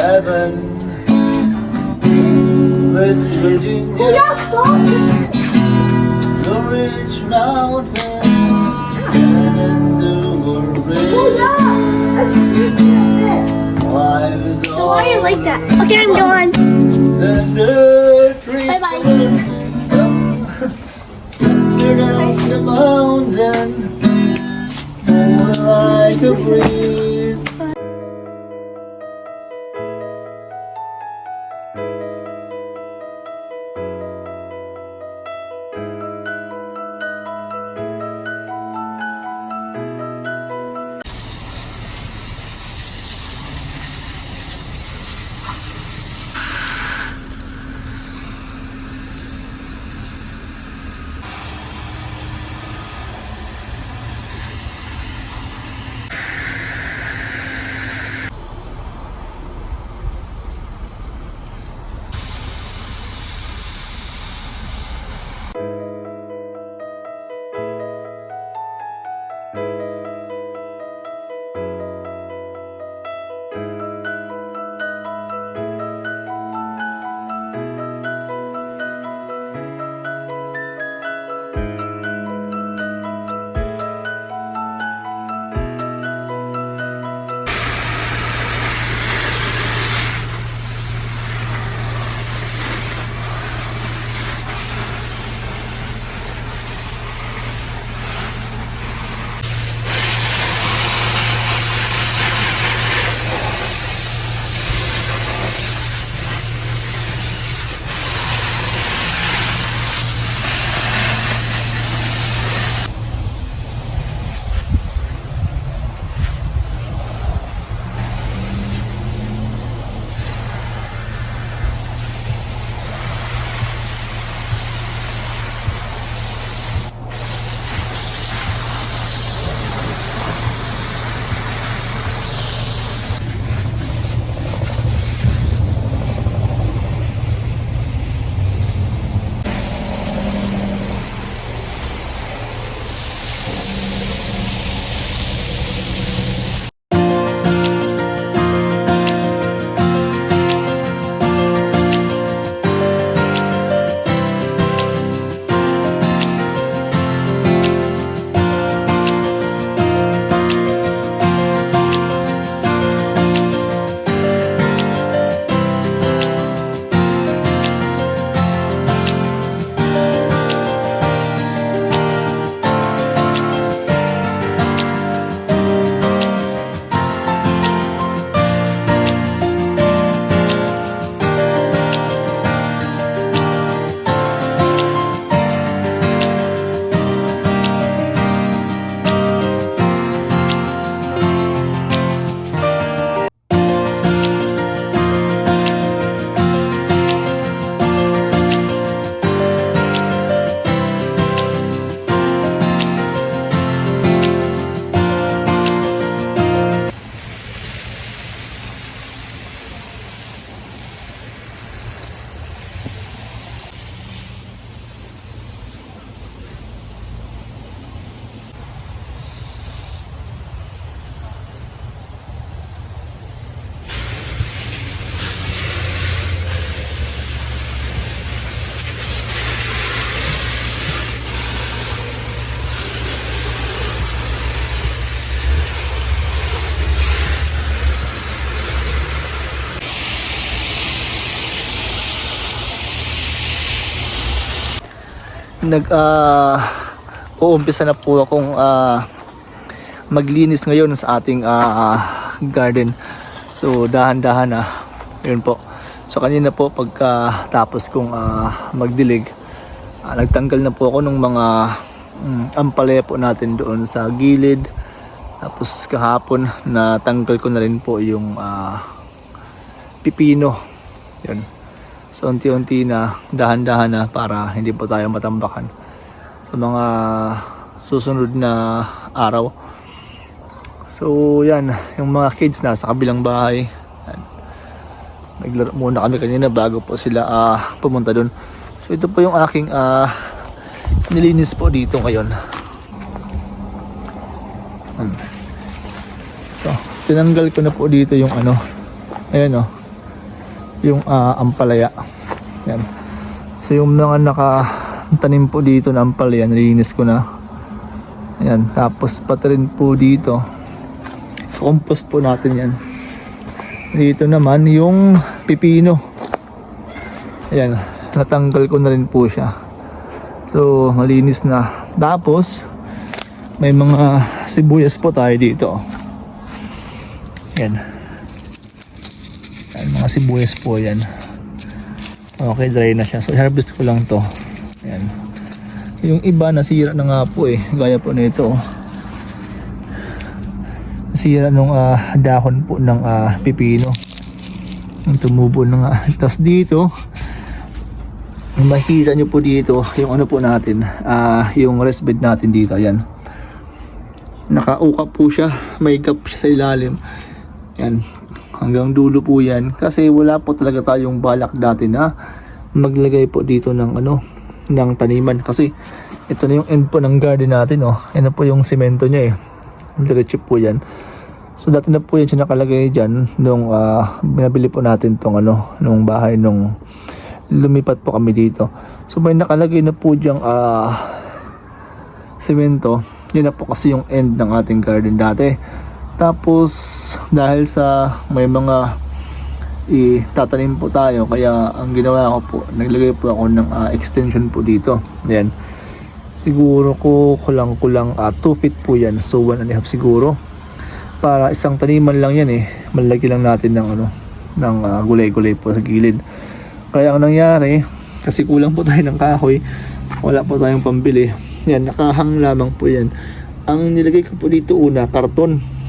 heaven. West Virginia, the rich mountain, and the river. So why do you like that? Okay, I'm gone. Bye bye. The mountain, like a breeze. Nag ah uumpisa na po akong ah, maglinis ngayon sa ating ah, garden. So dahan-dahan na. Yun po. So kanina po pagka tapos kong ah, magdilig, ah, nagtanggal na po ako ng mga mm, ampalaya po natin doon sa gilid. Tapos kahapon natanggal ko na rin po yung ah, pipino. Yun. So unti-unti na, dahan-dahan na para hindi po tayo matambakan sa mga susunod na araw. So yan, yung mga kids nasa kabilang bahay. Yan. Naglaro muna kami kanina bago po sila ah, pumunta doon. So ito po yung aking ah, nilinis po dito ngayon. Hmm. So, tinanggal ko na po dito yung ano. Ayan oh. Yung ah, ampalaya. Yan. So yung mga nakatanim po dito na ampalaya, nilinis ko na. Ayan, tapos pati rin po dito. Compost po natin yan. Dito naman yung pipino. Ayan, natanggal ko na rin po siya. So, malinis na. Tapos, may mga sibuyas po tayo dito. Yan. Yan, mga sibuyas po yan. Okay, dry na siya. So, harvest ko lang to. Yan. Yung iba nasira na nga po eh. Gaya po nito. oh. Nasira nung ah, dahon po ng ah, pipino. Yung tumubo na nga. Tapos dito, makikita nyo po dito yung ano po natin, ah yung rest bed natin dito. Ayan. Nakauka po siya. May gap siya sa ilalim. Yan. Hanggang dulo po yan. Kasi wala po talaga tayong balak dati na maglagay po dito ng ano ng taniman kasi ito na yung end po ng garden natin oh. Ano po yung semento niya eh. Diretso po yan. So dati na po yan siya nakalagay dyan nung binabili po natin tong ano nung bahay nung lumipat po kami dito. So may nakalagay na po diyang ah, semento. Yun na po kasi yung end ng ating garden dati. Tapos dahil sa may mga itatanim po tayo kaya ang ginawa ko po naglagay po ako ng ah, extension po dito. Yan siguro ko kulang kulang 2 feet po yan. So 1 and a half siguro. Para isang taniman lang yan eh. Malaki lang natin ng ano ng ah, gulay-gulay po sa gilid. Kaya ang nangyari kasi kulang po tayo ng kahoy wala po tayong pambili. Yan nakahang lamang po yan. Ang nilagay ko po dito una karton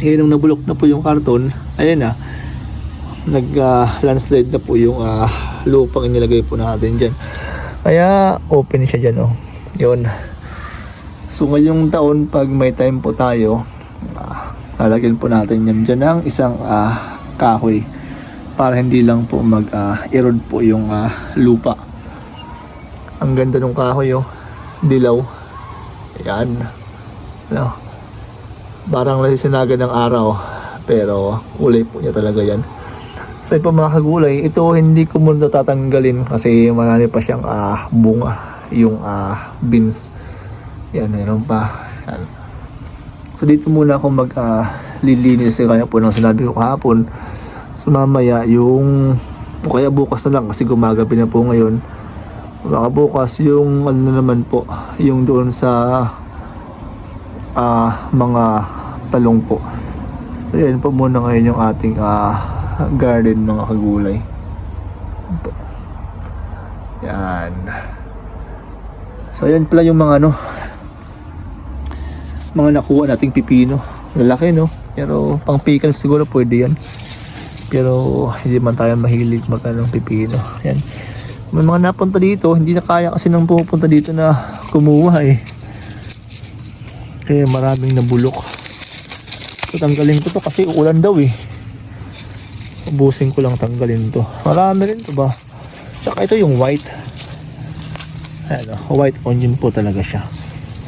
eh nung nabulok na po yung karton ayan na nag ah, landslide na po yung ah, lupang inilagay po natin dyan. Kaya open siya dyan oh. Yun. So ngayong taon pag may time po tayo ah, lalagyan po natin yan dyan ng isang ah, kahoy para hindi lang po mag ah, erode po yung ah, lupa. Ang ganda ng kahoy oh. Dilaw. Yan no? Parang nasisinaga ng araw pero kulay po niya talaga yan So ito mga kagulay, ito hindi ko muna tatanggalin kasi marami pa siyang ah, bunga, yung ah, beans. Yan, meron pa. Yan. So dito muna ako mag ah, lilinis eh, kaya po nang sinabi ko kahapon. So mamaya yung o kaya bukas na lang kasi gumagabi na po ngayon. Baka bukas yung ano na naman po, yung doon sa ah, mga talong po. So yan po muna ngayon yung ating ah, garden mga kagulay. Yan. So yan pala yung mga ano mga nakuha nating pipino. Lalaki no? Pero pang pickle siguro pwede yan. Pero hindi man tayo mahilig mag anong pipino. Yan. May mga napunta dito, hindi na kaya kasi nang pumupunta dito na kumuha eh. Kaya maraming nabulok. So tanggalin ko to kasi ulan daw eh. Ubusin ko lang tanggalin to. Marami rin to ba? Tsaka ito yung white. Ayan o, white onion po talaga siya.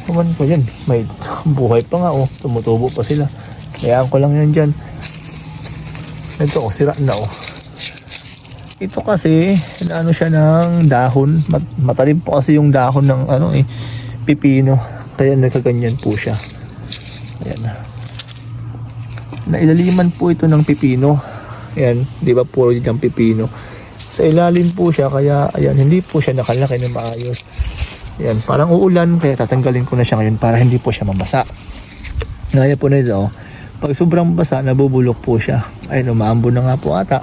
Kuman ko yan. May buhay pa nga oh. Tumutubo pa sila. Kayaan ko lang yan dyan. Ito oh, sira na oh. Ito kasi, ano siya ng dahon. Mat matalim po kasi yung dahon ng ano eh, pipino. Kaya nagkaganyan po siya. Ayan na. Nailaliman po ito ng pipino. Ayan, di ba puro dyan pipino. Sa ilalim po siya, kaya ayan, hindi po siya nakalaki na maayos. Ayan, parang uulan, kaya tatanggalin ko na siya ngayon para hindi po siya mabasa. Gaya po nito, oh, pag sobrang basa, nabubulok po siya. Ayun, umaambon na nga po ata.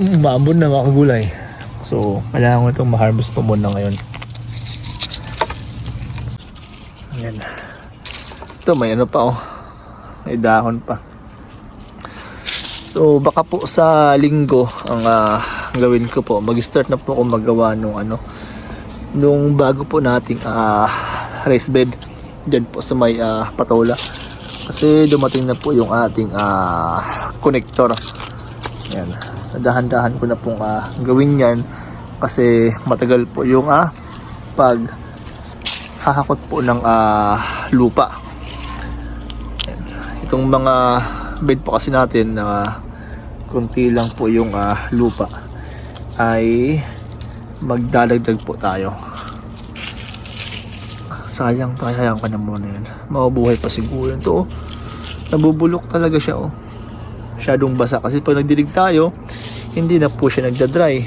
Mm, Umaambon na mga kagulay. So, kailangan ko itong ma-harvest po muna ngayon. Ayan. Ito, may ano pa oh. May dahon pa. So baka po sa linggo ang ah, gawin ko po, mag-start na po ako magawa nung ano nung bago po nating ah, race bed diyan po sa may ah, patola. Kasi dumating na po yung ating ah, connector. Yan. Dahan-dahan ko na pong ah, gawin 'yan kasi matagal po yung ah, pag hahakot po ng ah, lupa. Itong mga bed po kasi natin na konti lang po yung ah, lupa ay magdadagdag po tayo. Sayang tayo sayang pa na muna yan mabubuhay pa siguro yun. To oh. nabubulok talaga siya oh. Masyadong basa kasi pag nagdilig tayo hindi na po siya nagda-dry.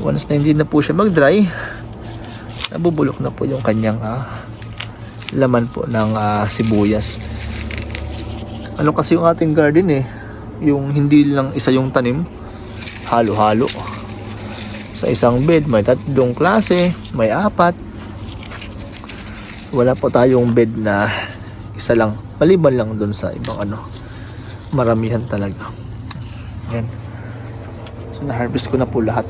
Once na hindi na po siya mag-dry nabubulok na po yung kanyang ah, laman po ng ah, sibuyas. Ano kasi yung ating garden eh. Yung hindi lang isa yung tanim. Halo-halo. Sa isang bed may tatlong klase may apat. Wala po tayong bed na isa lang. Maliban lang dun sa ibang ano maramihan talaga. Yan so na-harvest ko na po lahat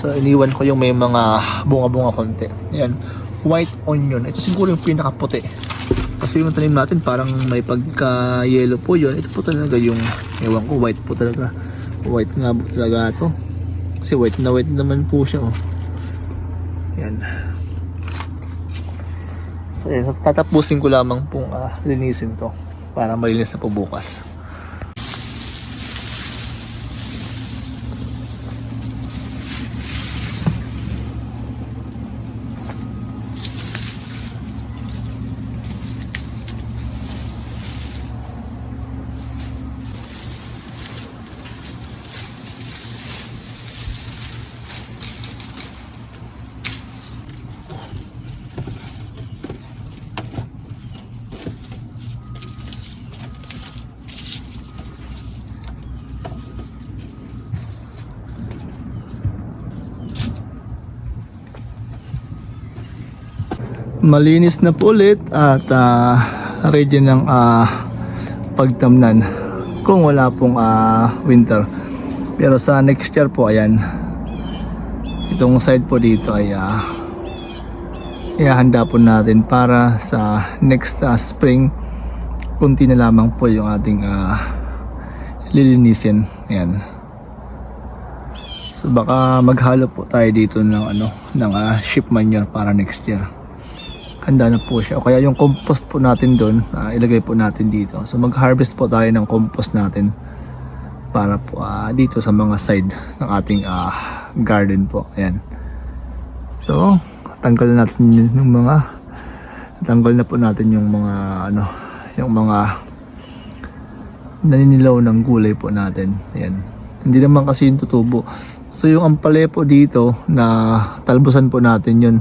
so iniwan ko yung may mga bunga-bunga konti. Yan white onion. Ito siguro yung pinakaputi. Kasi yung tanim natin parang may pagka yellow po yun. Ito po talaga yung ewan ko white po talaga. White nga po talaga to kasi white na white naman po siya oh. Yan So, yun, tatapusin ko lamang pong ah, linisin to para malinis na po bukas. Malinis na po ulit at ah, ready ng ah, pagtamnan kung wala pong ah, winter. Pero sa next year po, ayan, itong side po dito ay ah, ihahanda po natin para sa next ah, spring kunti na lamang po yung ating ah, lilinisin. Ayan. So baka maghalo po tayo dito ng ano ng ah, sheep manure para next year. Handa na po siya. O kaya yung compost po natin doon, ah, ilagay po natin dito. So mag-harvest po tayo ng compost natin para po ah, dito sa mga side ng ating ah, garden po. Ayan. So, tanggal na natin yun- yung mga tanggal na po natin yung mga ano, yung mga naninilaw ng gulay po natin. Ayan. Hindi naman kasi yung tutubo. So yung ampale po dito na talbusan po natin yun.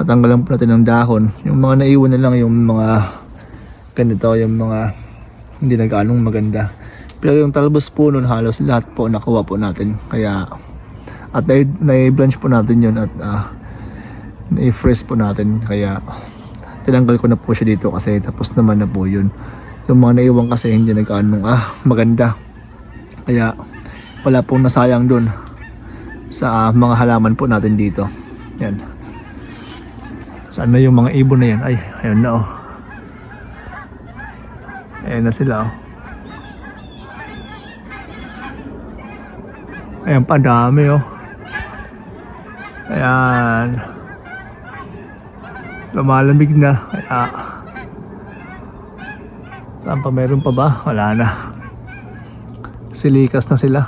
Natanggalan po natin ng dahon. Yung mga naiwan na lang yung mga ganito, yung mga hindi na gaanong maganda. Pero yung talbos po nun halos lahat po nakuha po natin. Kaya at na- na-blanch po natin yun at ah, na-freeze po natin. Kaya tinanggal ko na po siya dito kasi tapos naman na po yun. Yung mga naiwan kasi hindi nag-anong ah, maganda. Kaya wala pong nasayang dun sa ah, mga halaman po natin dito. Yan. Saan na yung mga ibon na yan? Ay, ayun na oh. Ayan na sila oh. Ayan pa, dami oh. Ayan. Lumalamig na. Kaya, saan pa meron pa ba? Wala na. Silikas na sila.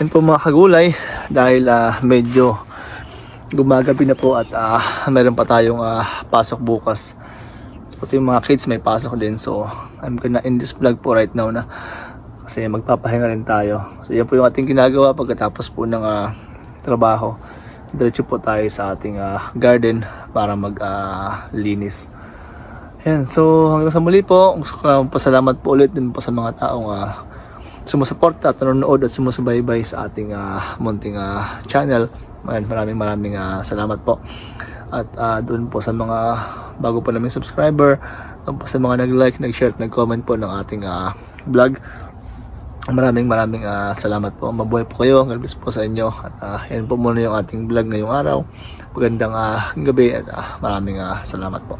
Yan po mga kagulay dahil ah, medyo gumagabi na po at ah, meron pa tayong ah, pasok bukas. Pati yung mga kids may pasok din so I'm gonna end this vlog po right now na kasi magpapahinga rin tayo. So yan po yung ating ginagawa pagkatapos po ng ah, trabaho. Diretso po tayo sa ating ah, garden para mag-linis. Yan, so hanggang sa muli po, gusto ko pasalamat po ulit din po sa mga taong ah, sumusuporta at nanonood at sumusubaybay sa ating ah, munting ah, channel. Maraming maraming maraming ah, salamat po. At ah, doon po sa mga bago pa naming subscriber, po sa mga nag-like, nag-share, nag-comment po ng ating ah, vlog. Maraming maraming ah, salamat po. Mabuhay po kayo. God bless po sa inyo. At ah, yan po muna yung ating vlog ngayong araw. Magandang ah, gabi at ah, maraming ah, salamat po.